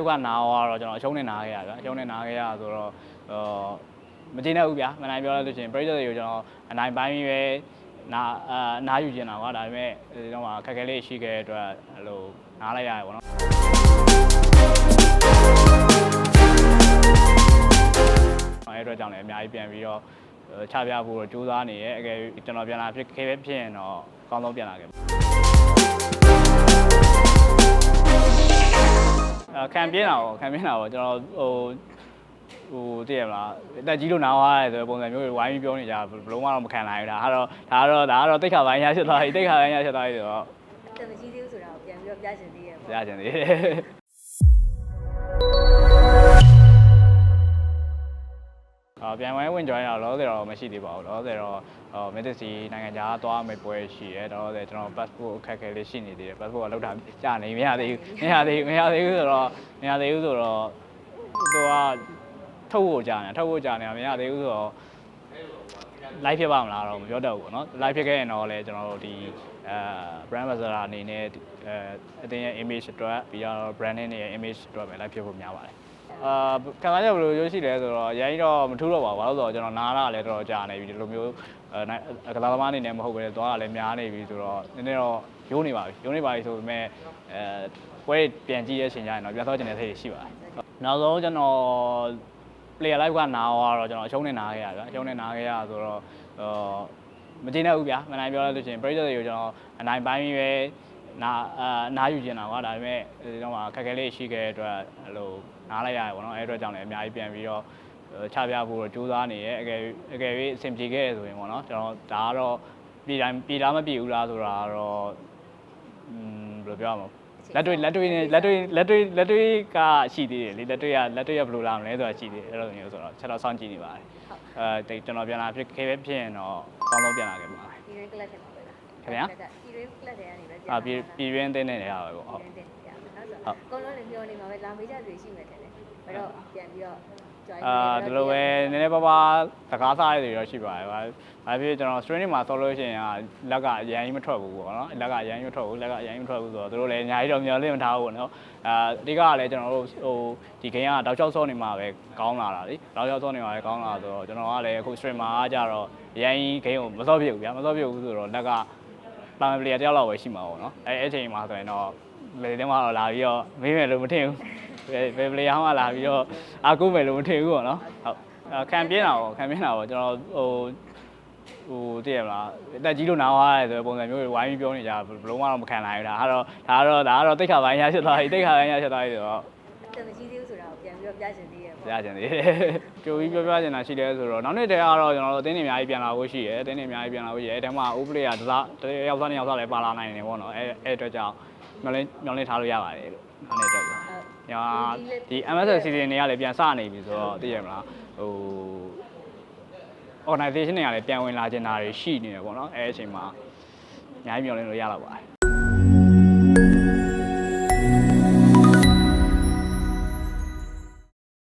live ကနာတော့ကျွန်တော်အရှုံးနဲ့နာခဲ့ရဗျာအရှုံးနဲ့နာခဲ့ရဆိုတော့ဟိုမကျေနပ်ဘူးဗျာမနိုင်ပြောလို့ရှိရင်ပရိသတ်တွေကိုကျွန်တော်အနိုင်ပိုင်းပြီးပဲနာအာနာယူကျင်တာကွာဒါပေမဲ့ဒီတော့မှခက်ခဲလေးရှိခဲ့တဲ့အတွက်အဲ့လိုနားလိုက်ရတယ်ပေါ့နော်အဲ့အတွက်ကြောင့်လည်းအများကြီးပြန်ပြီးတော့ချပြဖို့တော့ကြိုးစားနေရဲအကယ်ကျွန်တော်ပြန်လာဖြစ်ခဲဖြစ်ရင်တော့အကောင်းဆုံးပြန်လာခဲ့ပါ ခံပြင်းတာပေါ့ခံပြင်းတာပေါ့ကျွန်တော်ဟိုဟိုတည့်ရမလားအတက်ကြီးလို့နားသွားတယ်ဆိုတဲ့ပုံစံမျိုးတွေဝိုင်းပြီးပြောနေကြဘလုံးဝတော့မခံနိုင်ဘူးဒါကတော့ဒါကတော့ဒါကတော့တိတ်ခါပိုင်းရဖြစ်သွားပြီတိတ်ခါပိုင်းရဖြစ်သွားပြီဆိုတော့အသက်မကြီးသေးဘူးဆိုတာကိုပြန်ပြီးတော့ပြချင်သေးရဲ့ပေါ့ရကြတယ် ပြန်ဝဲဝင် join တော့လောဆယ်တော့မရှိသေးပါဘူးလောဆယ်တော့ဟိုမက်ဒစီနိုင်ငံခြားသွားမယ့်ပွဲရှိရဲတော့ဆယ်ကျွန်တော် passport အခက်အခဲလေးရှိနေသေးတယ် passport ကလောက်တာကြာနေမရသေးဘူးမရသေးဘူးမရသေးဘူးဆိုတော့မရသေးဘူးဆိုတော့သူကထုတ်ဖို့ကြာနေထုတ်ဖို့ကြာနေတာမရသေးဘူးဆိုတော့ live ဖြစ်ပါမလားတော့မပြောတတ်ဘူးပေါ့နော် live ဖြစ်ခဲ့ရင်တော့လည်းကျွန်တော်တို့ဒီအဲ brand ambassador အနေနဲ့အဲအတင်းရဲ့ image အတွက်ပြီးတော့ branding ရဲ့ image အတွက်ပဲ live ဖြစ်ဖို့များပါတယ် အာခံစားချက်ဘယ်လိုမျိုးရှိလဲဆိုတော့အရင်တော့မထူးတော့ပါဘူးဘာလို့လဲဆိုတော့ကျွန်တော်နားလာလည်းတော်တော်ကြာနေပြီဒီလိုမျိုးအဲကလာသမားအနေနဲ့မဟုတ်ဘဲသွားတာလည်းများနေပြီဆိုတော့နည်းနည်းတော့ရိုးနေပါပြီရိုးနေပါပြီဆိုပေမဲ့အဲပွဲပြန်ကြည့်ရဲ့ချိန်ကျရင်တော့ပြန်သောကျင်တဲ့စိတ်ရှိပါတယ်နောက်ဆုံးကျွန်တော် player live ကနာတော့ကျွန်တော်အရှုံးနဲ့နာခဲ့ရဗျာအရှုံးနဲ့နာခဲ့ရဆိုတော့ဟိုမကျေနပ်ဘူးဗျာမနိုင်ပြောလို့ရှိရင်ပရိသတ်တွေကိုကျွန်တော်အနိုင်ပိုင်းပြီးပဲနာအာနာယူကျင်တာကွာဒါပေမဲ့ဒီတော့မှခက်ခဲလေးရှိခဲ့တဲ့အတွက်အဲ့လို နားလိုက်ရတယ်ပေါ့နော်အဲ့အတွက်ကြောင့်လည်းအများကြီးပြန်ပြီးတော့ချပြဖို့တော့ကြိုးစားနေရဲအကယ်အကယ်၍အဆင်ပြေခဲ့ရဆိုရင်ပေါ့နော်ကျွန်တော်ဒါကတော့ပြည်တိုင်းပြည်လားမပြည်ဘူးလားဆိုတာတော့อืมဘယ်လိုပြောရမလဲလက်တွေ့လက်တွေ့နဲ့လက်တွေ့လက်တွေ့လက်တွေ့ကရှိသေးတယ်လေလက်တွေ့ကလက်တွေ့ကဘယ်လိုလာမလဲဆိုတာရှိသေးတယ်အဲ့လိုမျိုးဆိုတော့ချက်တော့စောင့်ကြည့်နေပါတယ်အဲကျွန်တော်ပြန်လာဖြစ်ခဲပဲဖြစ်ရင်တော့အကောင်းဆုံးပြန်လာခဲ့ပါမယ်ဒီရင်းကလပ်တယ်ပေါ့လားခင်ဗျာဒီရင်းကလပ်တယ်ကနေပဲအာပြည်ပြည်ရင်းတင်းနေနေရပါပဲပေါ့ဟုတ် အကုန်လုံးလည်းပြောနေမှာပဲလာမေးကြတွေရှိမယ်တဲ့လေအဲ့တော့ပြန်ပြီးတော့ join အာဒီလိုပဲနည်းနည်းပါးပါးတကားစားရတွေတော့ရှိပါတယ်ဗျာဘာဖြစ်ကျွန်တော် streaming မှာဆောလို့ရှိရင်လက်ကအရင်ကြီးမထွက်ဘူးပေါ့နော်လက်ကအရင်ကြီးမထွက်ဘူးလက်ကအရင်ကြီးမထွက်ဘူးဆိုတော့တို့လည်းအများကြီးတော့မျှော်လင့်မထားဘူးပေါ့နော်အာအဓိကကလည်းကျွန်တော်တို့ဟိုဒီ game ကတောက်ချောက်စောနေမှာပဲကောင်းလာတာလीတောက်ချောက်စောနေမှာပဲကောင်းလာဆိုတော့ကျွန်တော်ကလည်းအခု streamer ကကြတော့အရင်ကြီး game ကိုမစောပြစ်ဘူးဗျာမစောပြစ်ဘူးဆိုတော့လက်ကပါမပလီယာတယောက်လောက်ပဲရှိမှာပေါ့နော်အဲအဲ့ချိန်မှာဆိုရင်တော့ လေတင်းမှာတော့လာပြီးတော့မေးမယ်လို့မထင်ဘူးဘယ်ဘယ်ပလေယာဟောင်းကလာပြီးတော့အာကုမယ်လို့မထင်ဘူးပေါ့နော်ဟုတ်အဲခံပြင်းတာပေါ့ခံပြင်းတာပေါ့ကျွန်တော်ဟိုဟိုတည့်ရမလားအတက်ကြီးလို့နားသွားတယ်ဆိုတဲ့ပုံစံမျိုးတွေဝိုင်းပြီးပြောနေကြဘလုံးဝတော့မခံနိုင်ဘူးဒါကတော့ဒါကတော့ဒါကတော့တိတ်ခါပိုင်းရဖြစ်သွားပြီတိတ်ခါပိုင်းရဖြစ်သွားပြီဆိုတော့အသက်မကြီးသေးဘူးဆိုတာကိုပြန်ပြီးတော့ပြချင်သေးရဲ့ပေါ့ရကြတယ်ကြိုပြီးပြောပြချင်တာရှိတယ်ဆိုတော့နောက်နေ့တည်းကတော့ကျွန်တော်တို့အတင်းတွေအများကြီးပြန်လာဖို့ရှိရယ်အတင်းတွေအများကြီးပြန်လာဖို့ရှိရယ်အဲတည်းမှာ O player တစ်စားတစ်ယောက်သားနှစ်ယောက်သားလည်းပါလာနိုင်တယ်ပေါ့နော်အဲအဲအတွက်ကြောင့် မျောလင်းမျောလင်းထားလို့ရပါတယ်လို့နောက်နေ့တော့ညာဒီ MSS season တွေကလည်းပြန်စနေပြီဆိုတော့သိရမလားဟို organization တွေကလည်းပြန်ဝင်လာကျင်တာတွေရှိနေတယ်ပေါ့နော်အဲအချိန်မှာအများကြီးမျှော်လင့်လို့ရတော့ပါတယ်